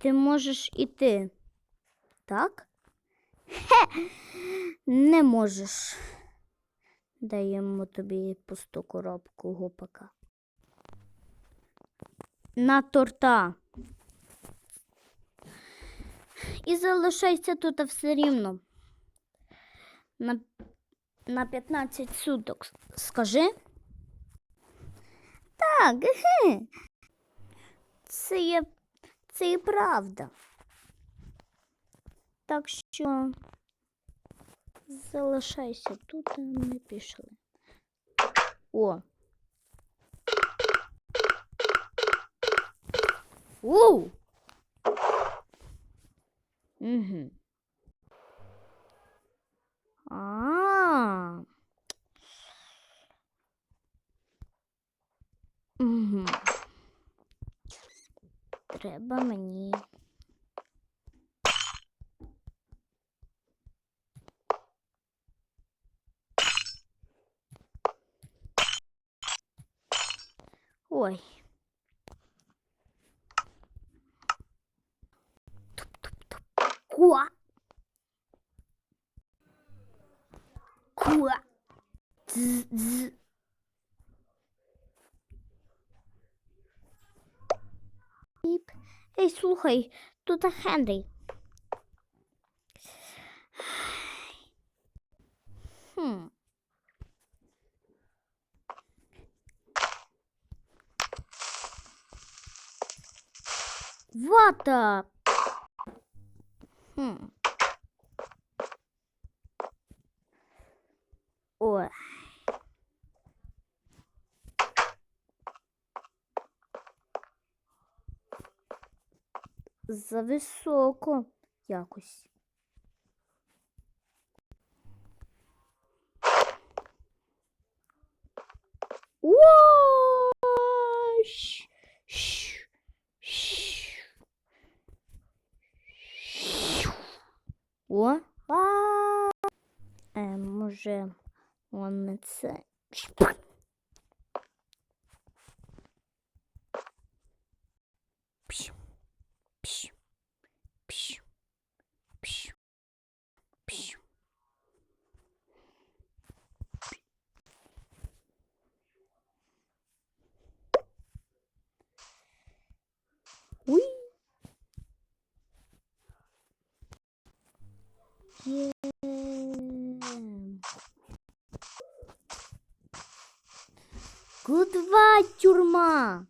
ти можеш іти. Так? Хе, не можеш. Даємо тобі пусту коробку гопака. На торта. І залишайся тут все рівно. На, на 15 суток. Скажи. Так, ге. Це є, це і правда. Так що залишайся тут, а ми пішли. О. Оу! Угу. А. Угу. Треба мені. Ой. Туп-туп-туп. Куа. Куа. Дз-дз. Піп. Ей, слухай, тут Хенрі. Хм. Вата. Хм. Ой. Зависоко якось. О, а. Може, он не це. Шпак. Пш, пш, пш, пш, пш. Уй. Єм. Гудва, тюрма.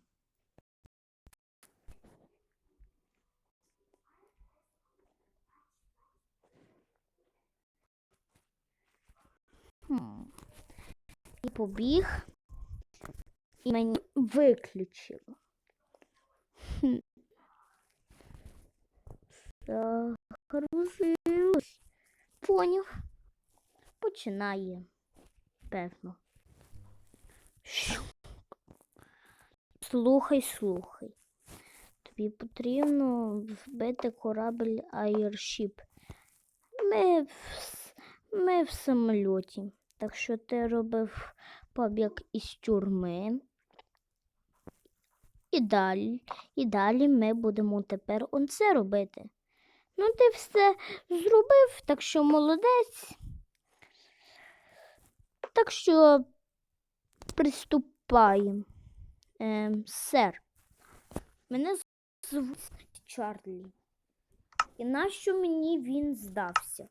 Хм. І побіг, і мені виключило. Загрузилось. Поняв. Починає. Певно. Щу. Слухай, слухай. Тобі потрібно вбити корабель Airship. Ми в, ми в самольоті. Так що ти робив побіг із тюрми. І далі, і далі ми будемо тепер он це робити. Ну, ти все зробив, так що молодець. Так що приступаємо. Ем, сер, мене звуть Чарлі. І нащо мені він здався?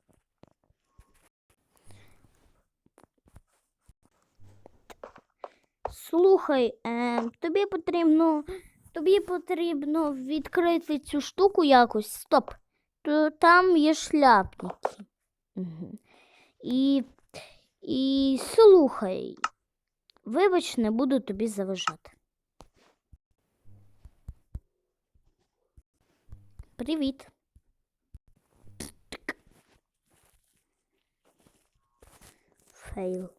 Слухай, ем, тобі потрібно, тобі потрібно відкрити цю штуку якось. Стоп. То там є шляпники. Угу. І, і слухай, вибач, не буду тобі заважати. Привіт. Фейл.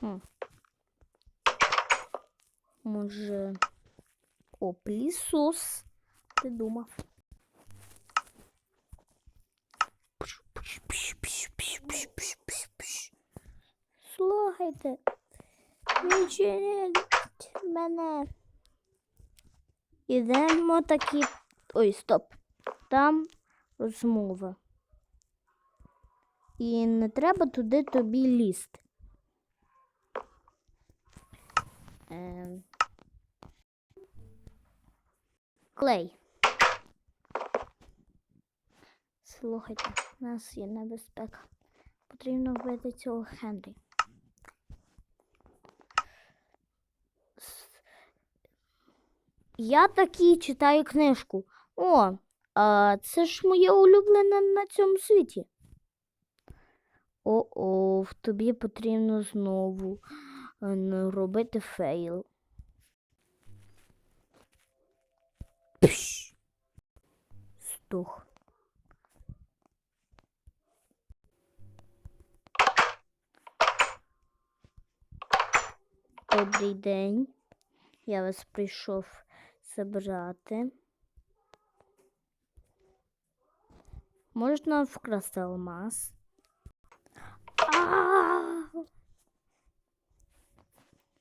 Хм. Може, о, пилісос. Ти думав. Слухайте, відчиніть мене. Ідемо такі. Ой, стоп. Там розмова. І не треба туди тобі лізти. Ем. Клей. Слухайте, у нас є небезпека. Потрібно вбити цього Хенрі. Я такі читаю книжку. О, а це ж моє улюблене на цьому світі. О-о, тобі потрібно знову е, робити фейл. Пш. Стух. Добрий день. Я вас прийшов забрати. Можна вкрасти алмаз?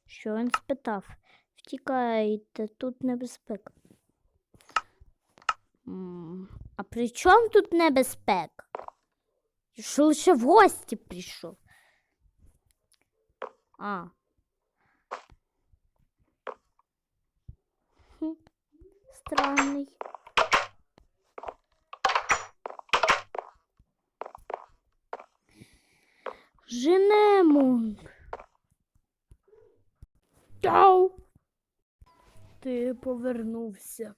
Що він спитав? Втікайте, тут небезпека. А при чому тут небезпека? Що лише в гості прийшов? А. Хм, Странний. Женемо. Тяу. Ти повернувся.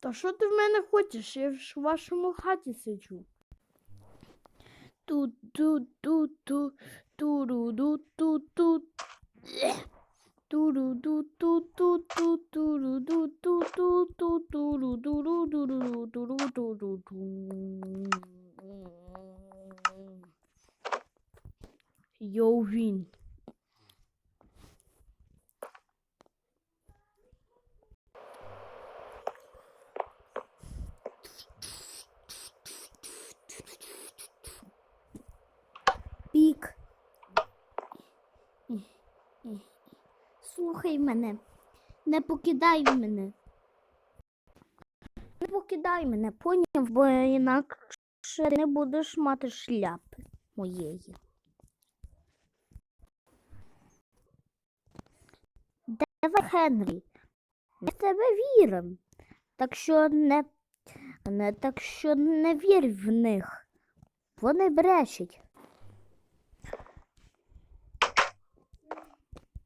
Та що ти в мене хочеш? Я ж в вашому хаті сиджу. Ту-ту-ту-ту, туру-ду-ту-ту. ドゥルドゥドゥドゥドゥドゥルドゥドゥドゥドゥドゥルドゥルドゥルドゥルドゥルドゥル。Слухай мене. Не покидай мене. Не покидай мене, поняв, бо інакше не будеш мати шляпи моєї. Давай, Генрі. Ми тебе віримо. Так що не, не так що не вір в них. Вони брешуть.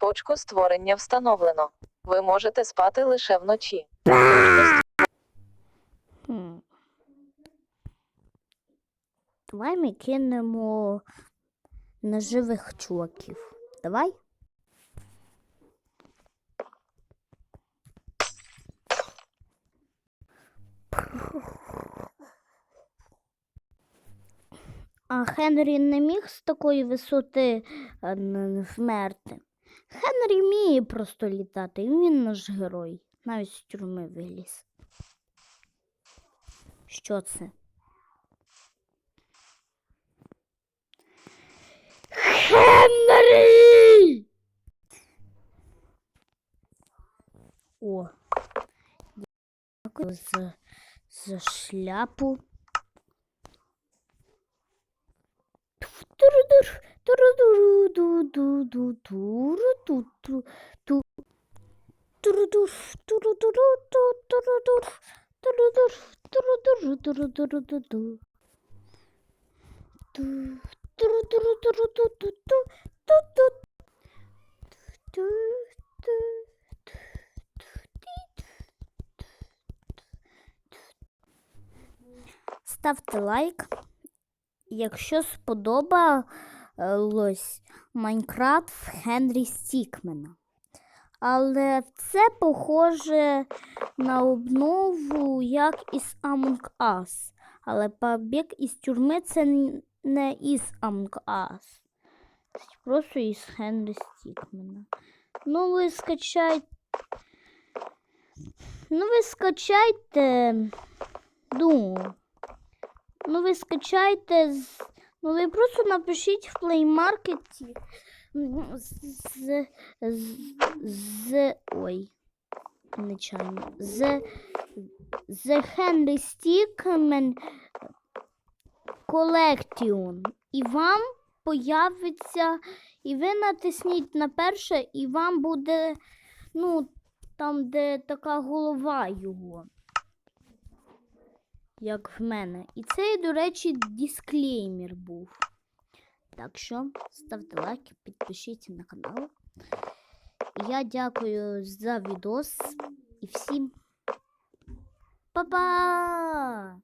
Точку створення встановлено. Ви можете спати лише вночі. Давай ми кинемо неживих чуваків. Давай. А Хенрі не міг з такої висоти е, вмерти. Хенрі вміє просто літати, він наш герой. Навіть з тюрми виліз. Що це? Хенрі! О. Дякую за, за шляпу. Турудур, ту ту ту. Турудур, турудуру, турудур, турудур, турудур, турудур, Ставте лайк, якщо сподобалось Майнкрафт Генрі Стікмена. Але це похоже на обнову, як із Among Us. Але побіг із тюрми це не із Among Us. Просто із Генрі Стікмена. Ну, ви скачайте. Ну, ви скачайте. Ну. Ну, ви скачайте. з- Ну, ви просто напишіть в м, з, з, з ой, нечайно, з, з Henry Stickman Collection. І вам появиться, і ви натисніть на перше, і вам буде, ну, там, де така голова його. Як в мене. І це, до речі, дисклеймер був. Так що ставте лайки, підпишіться на канал. Я дякую за відос і всім па-па!